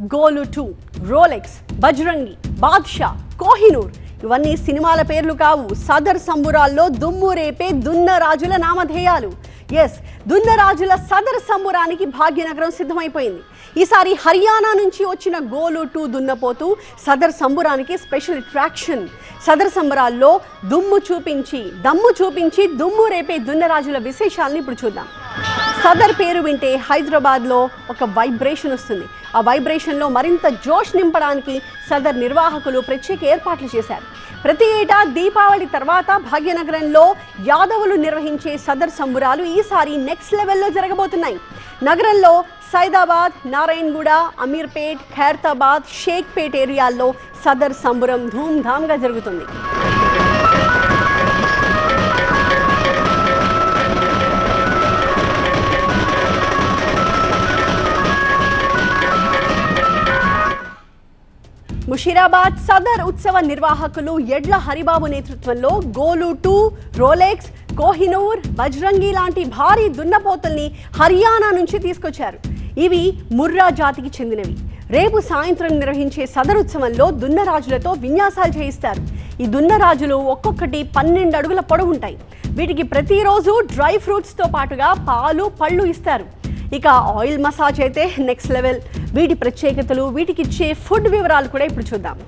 Golu two Rolex Bajrangi Badshah Kohinoor. ఇవన్నీ సినిమాల పేర్లు కావు. సదర్ సంబురాల్లో దుమ్ము రేపే దున్న రాజుల నామధేయాలు. ఎస్ దున్న రాజుల సదర్ సంబురానికి భాగ్యనగరం సిద్ధమైపోయింది. ఈసారి హర్యానా నుంచి వచ్చిన గోలు టూ దున్నపోతూ సదర్ సంబురానికి స్పెషల్ అట్రాక్షన్ సదర్ సంబరాల్లో దుమ్ము చూపించి దమ్ము చూపించి దుమ్ము రేపే దున్నరాజుల విశేషాలను ఇప్పుడు చూద్దాం. సదర్ పేరు వింటే హైదరాబాద్లో ఒక వైబ్రేషన్ వస్తుంది. ఆ వైబ్రేషన్లో మరింత జోష్ నింపడానికి సదర్ నిర్వాహకులు ప్రత్యేక ఏర్పాట్లు చేశారు. ప్రతి ఏటా దీపావళి తర్వాత భాగ్యనగరంలో యాదవులు నిర్వహించే సదర్ సంబురాలు ఈసారి నెక్స్ట్ లెవెల్లో జరగబోతున్నాయి. నగరంలో సైదాబాద్ నారాయణగూడ అమీర్పేట్ ఖైరతాబాద్ షేక్పేట్ ఏరియాల్లో సదర్ సంబురం ధూమ్ధామ్గా జరుగుతుంది. ముషీరాబాద్ సదర్ ఉత్సవ నిర్వాహకులు ఎడ్ల హరిబాబు నేతృత్వంలో గోలు టూ రోలెక్స్ కోహినూర్ బజ్రంగి లాంటి భారీ దున్నపోతుల్ని హర్యానా నుంచి తీసుకొచ్చారు. ఇవి ముర్రా జాతికి చెందినవి. రేపు సాయంత్రం నిర్వహించే సదర్ ఉత్సవంలో దున్నరాజులతో విన్యాసాలు చేయిస్తారు. ఈ దున్నరాజులు ఒక్కొక్కటి పన్నెండు అడుగుల పొడవుంటాయి. వీటికి ప్రతిరోజు డ్రై ఫ్రూట్స్తో పాటుగా పాలు పళ్ళు ఇస్తారు. ఇక ఆయిల్ మసాజ్ అయితే నెక్స్ట్ లెవెల్. వీటి ప్రత్యేకతలు వీటికి ఇచ్చే ఫుడ్ వివరాలు కూడా ఇప్పుడు చూద్దాం.